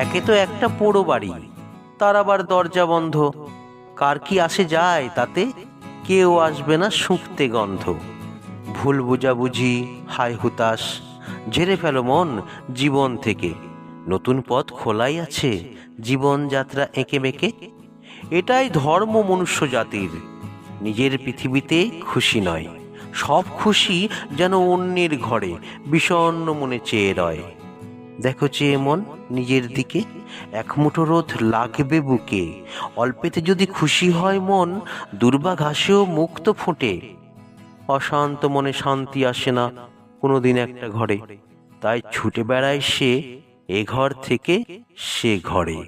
একে তো একটা পোড়ো বাড়ি। তার আবার দরজা বন্ধ। কার কি আসে যায় তাতে? কেউ আসবে না শুঁকতে গন্ধ। ভুল বুঝাবুঝি হাই হুতাশ, ঝেড়ে ফেলো মন জীবন থেকে। নতুন পথ খোলাই আছে জীবনযাত্রা এঁকে বেঁকে এটাই ধর্ম মনুষ্য জাতির। নিজের পৃথিবীতে খুশি নয়। সব খুশি যেন অন্যের ঘরে, বিষণ্ণ মনে চেয়ে রয়। দেখো চেয়ে মন নিজের দিকে এক মুঠো রোদ লাগবে বুকে। অল্পেতে যদি খুশি হয় মন দুর্বা ঘাসেও মুক্ত ফোটে। অশান্ত মনে শান্তি আসে না কোনোদিন একটা ঘরে। তাই ছুটে বেড়ায় সে, এ ঘর থেকে সে ঘরে।